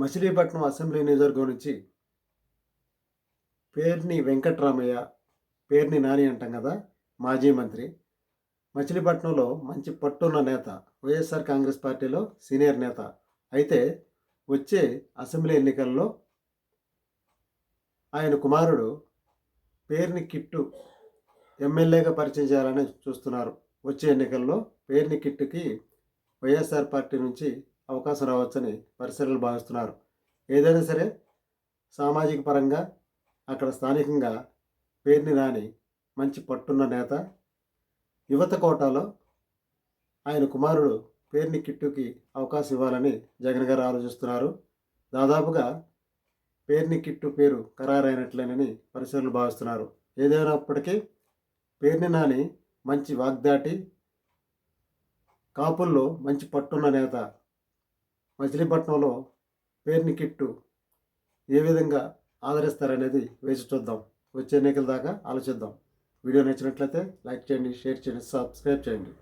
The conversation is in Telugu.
మచిలీపట్నం అసెంబ్లీ నియోజకవర్గం నుంచి పేర్ని వెంకట్రామయ్య పేర్ని నాని అంటాం కదా మాజీ మంత్రి. మచిలీపట్నంలో మంచి పట్టున్న నేత వైఎస్ఆర్ కాంగ్రెస్ పార్టీలో సీనియర్ నేత. అయితే వచ్చే అసెంబ్లీ ఎన్నికల్లో ఆయన కుమారుడు పేర్ని కిట్టు ఎమ్మెల్యేగా పరిచయం చేయాలని చూస్తున్నారు. వచ్చే ఎన్నికల్లో పేర్ని కిట్టుకి వైఎస్ఆర్ పార్టీ నుంచి అవకాశం రావచ్చని పరిశీలనలు భావిస్తున్నారు. ఏదైనా సరే సామాజిక పరంగా అక్కడ స్థానికంగా పేర్ని రాని మంచి పట్టున్న నేత యువత కోటాలో ఆయన కుమారుడు పేర్ని కిట్టుకి అవకాశం ఇవ్వాలని జగన్ గారు ఆలోచిస్తున్నారు. దాదాపుగా పేర్ని కిట్టు పేరు ఖరారైనట్లేనని పరిశీలనలు భావిస్తున్నారు. ఏదైనప్పటికీ పేర్ని నాని మంచి వాగ్దాటి కాపుల్లో మంచి పట్టున్న నేత మచిలీపట్నంలో పేర్ని కిట్టు ఏ విధంగా ఆదరిస్తారనేది వేచి చూద్దాం. వచ్చే ఎన్నికల దాకా ఆలోచిద్దాం. వీడియో నచ్చినట్లయితే లైక్ చేయండి షేర్ చేయండి సబ్స్క్రైబ్ చేయండి.